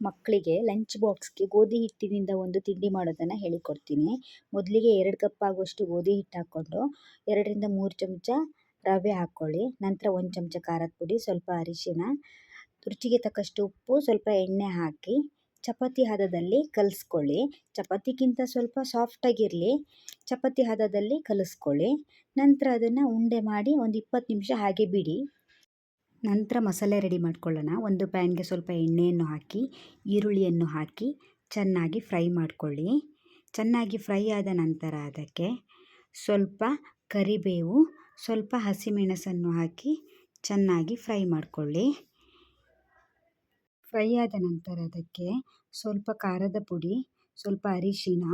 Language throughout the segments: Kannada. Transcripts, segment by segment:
ಮಕ್ಕಳಿಗೆ ಲಂಚ್ ಬಾಕ್ಸ್ಗೆ ಗೋಧಿ ಹಿಟ್ಟಿನಿಂದ ಒಂದು ತಿಂಡಿ ಮಾಡೋದನ್ನು ಹೇಳಿಕೊಡ್ತೀನಿ. ಮೊದಲಿಗೆ ಎರಡು ಕಪ್ ಆಗುವಷ್ಟು ಗೋಧಿ ಹಿಟ್ಟು ಹಾಕ್ಕೊಂಡು ಎರಡರಿಂದ ಮೂರು ಚಮಚ ರವೆ ಹಾಕ್ಕೊಳ್ಳಿ. ನಂತರ ಒಂದು ಚಮಚ ಖಾರದ ಪುಡಿ, ಸ್ವಲ್ಪ ಅರಿಶಿನ, ರುಚಿಗೆ ತಕ್ಕಷ್ಟು ಉಪ್ಪು, ಸ್ವಲ್ಪ ಎಣ್ಣೆ ಹಾಕಿ ಚಪಾತಿ ಹದದಲ್ಲಿ ಕಲಿಸ್ಕೊಳ್ಳಿ. ಚಪಾತಿಗಿಂತ ಸ್ವಲ್ಪ ಸಾಫ್ಟಾಗಿರಲಿ ಚಪಾತಿ ಹದದಲ್ಲಿ ಕಲಿಸ್ಕೊಳ್ಳಿ. ನಂತರ ಅದನ್ನು ಉಂಡೆ ಮಾಡಿ ಒಂದು ಇಪ್ಪತ್ತು ನಿಮಿಷ ಹಾಗೆ ಬಿಡಿ. ನಂತರ ಮಸಾಲೆ ರೆಡಿ ಮಾಡ್ಕೊಳ್ಳೋಣ. ಒಂದು ಪ್ಯಾನ್ಗೆ ಸ್ವಲ್ಪ ಎಣ್ಣೆಯನ್ನು ಹಾಕಿ, ಈರುಳ್ಳಿಯನ್ನು ಹಾಕಿ, ಚೆನ್ನಾಗಿ ಫ್ರೈ ಮಾಡಿಕೊಳ್ಳಿ. ಚೆನ್ನಾಗಿ ಫ್ರೈ ಆದ ನಂತರ ಅದಕ್ಕೆ ಸ್ವಲ್ಪ ಕರಿಬೇವು, ಸ್ವಲ್ಪ ಹಸಿಮೆಣಸನ್ನು ಹಾಕಿ ಚೆನ್ನಾಗಿ ಫ್ರೈ ಮಾಡಿಕೊಳ್ಳಿ. ಫ್ರೈ ಆದ ನಂತರ ಅದಕ್ಕೆ ಸ್ವಲ್ಪ ಖಾರದ ಪುಡಿ, ಸ್ವಲ್ಪ ಅರಿಶಿನ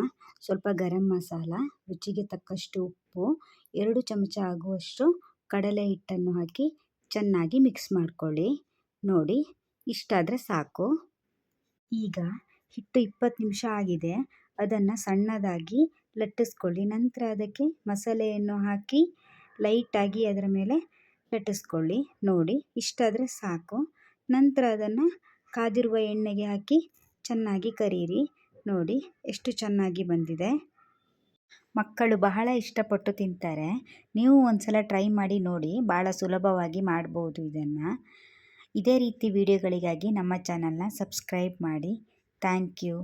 ಸ್ವಲ್ಪ ಗರಂ ಮಸಾಲ, ರುಚಿಗೆ ತಕ್ಕಷ್ಟು ಉಪ್ಪು, ಎರಡು ಚಮಚ ಆಗುವಷ್ಟು ಕಡಲೆ ಹಿಟ್ಟನ್ನು ಹಾಕಿ ಚೆನ್ನಾಗಿ ಮಿಕ್ಸ್ ಮಾಡ್ಕೊಳ್ಳಿ. ನೋಡಿ, ಇಷ್ಟಾದರೆ ಸಾಕು. ಈಗ ಹಿಟ್ಟು ಇಪ್ಪತ್ತು ನಿಮಿಷ ಆಗಿದೆ. ಅದನ್ನು ಸಣ್ಣದಾಗಿ ಲಟ್ಟಿಸ್ಕೊಳ್ಳಿ. ನಂತರ ಅದಕ್ಕೆ ಮಸಾಲೆಯನ್ನು ಹಾಕಿ ಲೈಟಾಗಿ ಅದರ ಮೇಲೆ ಲಟ್ಟಿಸ್ಕೊಳ್ಳಿ. ನೋಡಿ, ಇಷ್ಟಾದರೆ ಸಾಕು. ನಂತರ ಅದನ್ನು ಕಾದಿರುವ ಎಣ್ಣೆಗೆ ಹಾಕಿ ಚೆನ್ನಾಗಿ ಕರೀರಿ. ನೋಡಿ, ಎಷ್ಟು ಚೆನ್ನಾಗಿ ಬಂದಿದೆ. ಮಕ್ಕಳು ಬಹಳ ಇಷ್ಟಪಟ್ಟು ತಿಂತಾರೆ. ನೀವು ಒಂದ್ಸಲ ಟ್ರೈ ಮಾಡಿ ನೋಡಿ ಭಾಳ ಸುಲಭವಾಗಿ ಮಾಡ್ಬೋದು ಇದನ್ನು. ಇದೇ ರೀತಿ ವಿಡಿಯೋಗಳಿಗಾಗಿ ನಮ್ಮ ಚಾನಲ್ನ ಸಬ್ಸ್ಕ್ರೈಬ್ ಮಾಡಿ. Thank you.